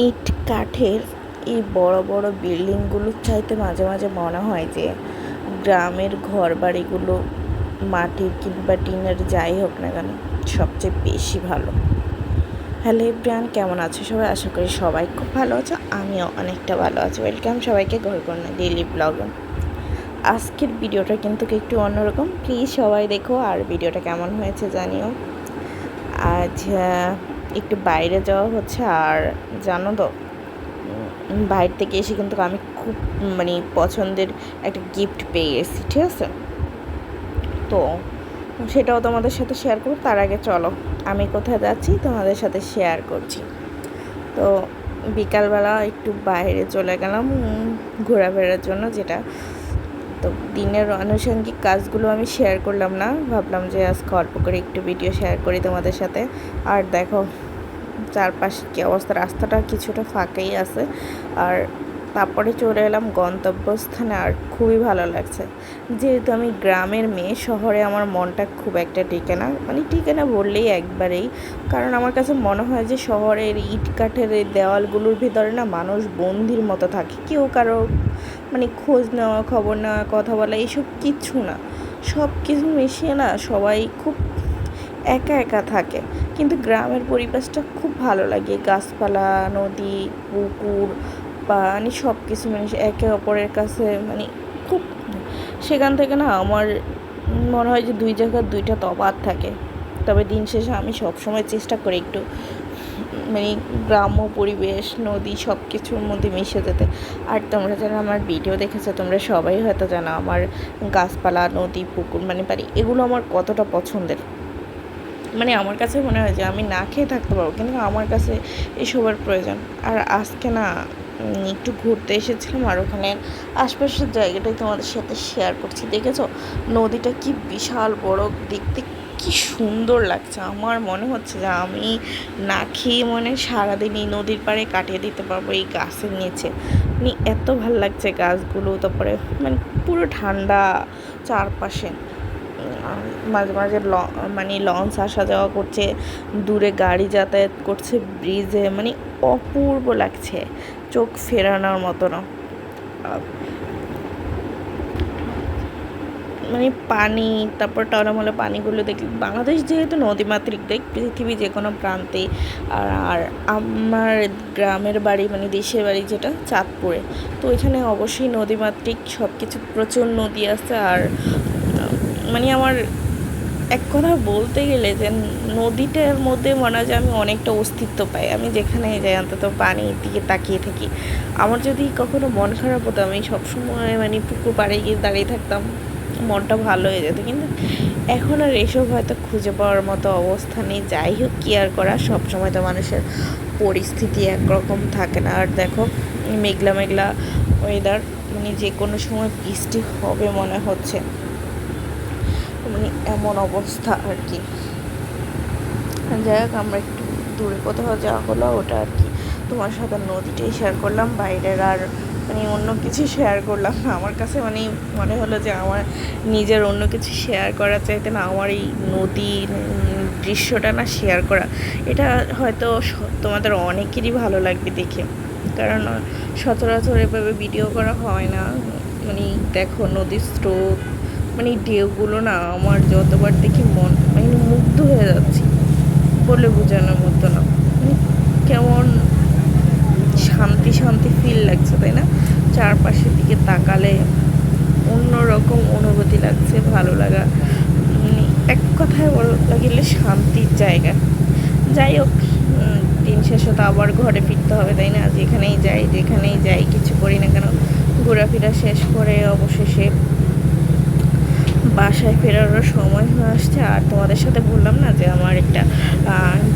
ইট কাঠের এই বড় বড় বিল্ডিংগুলোর চাইতে মাঝে মাঝে মনে হয় যে গ্রামের ঘর বাড়িগুলো মাটির কিংবা টিনের যাই হোক না কেন, সবচেয়ে বেশি ভালো। হ্যালো ব্রান কেমন আছো সবাই? আশা করি সবাই খুব ভালো আছো, আমিও অনেকটা ভালো আছি। ওয়েলকাম সবাইকে ঘরকন্যা ডেইলি ব্লগে। আজকের ভিডিওটা কিন্তু একটু অন্যরকম। প্লিজ সবাই দেখো আর ভিডিওটা কেমন হয়েছে জানিও। আজ একটু বাইরে যাওয়া হচ্ছে আর জানো তো বাইরে থেকে এসে কিন্তু আমি খুব মানে পছন্দের একটা গিফট পেয়ে গেছি, ঠিক আছে? তো সেটাও তোমাদের সাথে শেয়ার করব, তার আগে চলো, আমি কোথায় যাচ্ছি তোমাদের সাথে শেয়ার করছি। তো বিকালবেলা একটু বাইরে চলে গেলাম ঘোরাফেরার জন্য যেটা। তো দিনের আনুষঙ্গিক কাজগুলো আমি শেয়ার করলাম না, ভাবলাম যে আজকে অল্প করে একটু ভিডিও শেয়ার করি তোমাদের সাথে, আর দেখো চারপাশে কী অবস্থা? রাস্তাটা কিছুটা ফাঁকাই আছে। আর তারপরে চলে এলাম গন্তব্যস্থানে আর খুবই ভালো লাগছে। যেহেতু আমি গ্রামের মেয়ে, শহরে আমার মনটা খুব একটা টিকে না। মানে টিকে না বললেই একবারেই। কারণ আমার কাছে মনে হয় যে শহরের ইট কাঠের এই দেওয়ালগুলোর ভিতরে না মানুষ বন্দির মতো থাকে। কেউ কারও মানে খোঁজ নেওয়া, খবর নেওয়া, কথা বলা এইসব কিচ্ছু না। সব কিছু মিশিয়ে না সবাই খুব একা একা থাকে। কিন্তু গ্রামের পরিবেশটা খুব ভালো লাগে। গাছপালা, নদী, পুকুর, পানি সব কিছু মানে একে অপরের কাছে মানে খুব সেখান থেকে না আমার মনে হয় যে দুই জায়গার দুইটা তফাৎ থাকে। তবে দিন শেষে আমি সবসময় চেষ্টা করি একটু মানে গ্রাম্য পরিবেশ, নদী সব কিছুর মধ্যে মিশে যেতে। আর তোমরা যারা আমার ভিডিও দেখেছ, তোমরা সবাই হয়তো জানো আমার গাছপালা, নদী, পুকুর মানে বাড়ি এগুলো আমার কতটা পছন্দের। মানে আমার কাছে মনে হয় যে আমি না খেয়ে থাকতে পারব, কিন্তু আমার কাছে এসবের প্রয়োজন। আর আজকে না একটু ঘুরতে এসেছিলাম আর ওখানে আশপাশের জায়গাটাই তোমাদের সাথে শেয়ার করছি। দেখেছ? নদীটা কি বিশাল বড়, দেখতে কি সুন্দর লাগছে। আমার মনে হচ্ছে যে আমি না খেয়ে মনে সারাদিন এই নদীর পাড়ে কাটিয়ে দিতে পারব এই গাছের নিচে। মানে এত ভালো লাগছে গাছগুলো, তারপরে মানে পুরো ঠান্ডা চারপাশে। মাঝে মাঝে ল মানে লঞ্চ আসা যাওয়া করছে, দূরে গাড়ি যাতায়াত করছে ব্রিজে মানে অপূর্ব লাগছে, চোখ ফেরানোর মতো না। মানে পানি, তারপর টলমলে পানিগুলো দেখি বাংলাদেশ যেহেতু নদীমাতৃক, দেখ, পৃথিবী যে কোনো প্রান্তে, আর আর আমার গ্রামের বাড়ি মানে দেশের বাড়ি যেটা, চাঁদপুরে, তো এখানে অবশ্যই নদীমাতৃক সব কিছু প্রচুর নদী আছে, আর মানে আমার এক কথা বলতে গেলে যে নদীটার মধ্যে মনে হয় যে আমি অনেকটা অস্তিত্ব পাই। আমি যেখানে যাই, অন্তত পানির দিকে তাকিয়ে থাকি। আমার যদি কখনো মন খারাপ হতো, আমি সবসময় মানে পুকুর পাড়ে গিয়ে দাঁড়িয়ে থাকতাম। মনটা ভালো হয়ে যেত। কিন্তু এখন আর এসব হয়তো খুঁজে পাওয়ার মতো অবস্থা নেই। যাই হোক, কি আর করা? সবসময় তো মানুষের পরিস্থিতি একরকম থাকে না। আর দেখো, মেঘলা মেঘলা ওয়েদার মানে যে কোনো সময় বৃষ্টি হবে মনে হচ্ছে। মানে এমন অবস্থা আর কি। যাই হোক আমরা একটু দূরে কোথাও যাওয়া হলো, ওটা আর কি। তোমার সাথে নদীটাই শেয়ার করলাম, বাইরের আর মানে অন্য কিছু শেয়ার করলাম না। আমার কাছে মানে মনে হলো যে আমার নিজের অন্য কিছু শেয়ার করার চাইতে না আমার এই নদীর দৃশ্যটা না শেয়ার করা, এটা হয়তো তোমাদের অনেকেরই ভালো লাগবে দেখে। কারণ সচরাচর এভাবে ভিডিও করা হয় না। মানে দেখো নদীর স্রোত মানে এই ঢেউগুলো না আমার যতবার দেখি মন মানে মুগ্ধ হয়ে যাচ্ছি। বলে বোঝানোর মতো না। মানে কেমন শান্তি শান্তি ফিল লাগছে, তাই না? চারপাশের দিকে তাকালে অন্যরকম অনুভূতি লাগছে, ভালো লাগা। মানে এক কথায় বলতে গেলে শান্তির জায়গা। যাই হোক দিন শেষে তো আবার ঘরে ফিরতে হবে, তাই না? যেখানেই যাই যেখানেই যাই, কিছু করি না কেন। ঘোরাফেরা শেষ করে অবশেষে বাসায় ফেরারও সময় হয়ে আসছে। আর তোমাদের সাথে বললাম না যে আমার একটা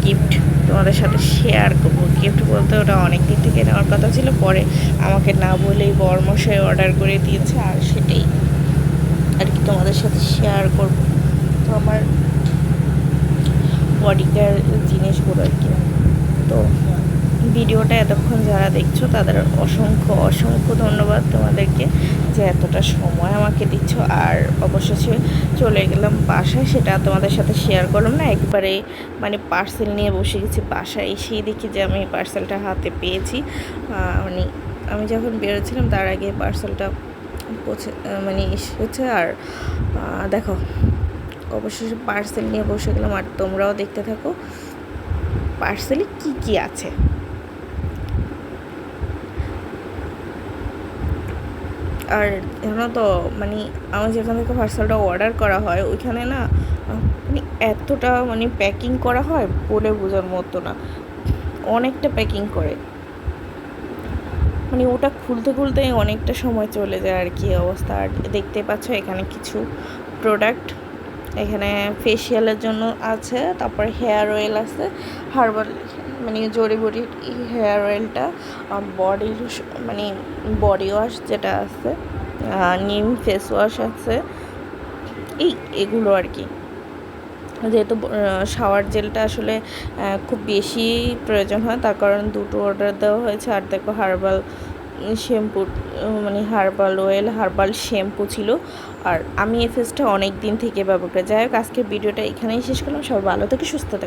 গিফট তোমাদের সাথে শেয়ার করব। গিফট বলতে ওটা অনেক দিন থেকে নেওয়ার কথা ছিল, পরে আমাকে না বলেই বর্মশাই অর্ডার করে দিয়েছে, আর সেটাই আর কি তোমাদের সাথে শেয়ার করব। তো আমার বডি কেয়ার জিনিসগুলো আর কি। তো ভিডিওটা এতক্ষণ যারা দেখছ, তাদের অসংখ্য অসংখ্য ধন্যবাদ তোমাদেরকে যে এতটা সময় আমাকে দিচ্ছ। আর অবশেষে চলে গেলাম বাসায়, সেটা তোমাদের সাথে শেয়ার করলাম না, একবারে মানে পার্সেল নিয়ে বসে গেছি বাসায়। এসেই দেখি যে আমি পার্সেলটা হাতে পেয়েছি মানে আমি যখন বেরোচ্ছিলাম, তার আগে পার্সেলটা পৌঁছে মানে এসেছে আর দেখো, অবশেষে পার্সেল নিয়ে বসে গেলাম। আর তোমরাও দেখতে থাকো পার্সেলে কি কি আছে। আর জানো তো মানে আমার যেখান থেকে পার্সেলটা অর্ডার করা হয়, ওইখানে না মানে এতটা মানে প্যাকিং করা হয় বলে বোঝার মতো না। অনেকটা প্যাকিং করে। মানে ওটা খুলতে খুলতে অনেকটা সময় চলে যায় আর কি অবস্থা। আর দেখতে পাচ্ছ এখানে কিছু প্রোডাক্ট এখানে ফেসিয়ালের জন্য আছে, তারপর হেয়ার অয়েল আছে হার্বাল মানে জড়িবুটি হেয়ার অয়েলটা বডির মানে বডি ওয়াশ যেটা আছে নিম ফেস ওয়াশ আছে, এই এগুলো আর কি। যেহেতু শাওয়ার জেলটা আসলে খুব বেশি প্রয়োজন হয়, তার কারণ দুটো অর্ডার দেওয়া হয়েছে। আর দেখো হার্বাল শ্যাম্পু মানে হার্বাল অয়েল হার্বাল শ্যাম্পু ছিল। আর আমি এই ফেসটা অনেক দিন থেকে ব্যবহার করি। যাই হোক, আজকের ভিডিওটা এখানেই শেষ করলাম। সবাই ভালো থেকে সুস্থ থাকে।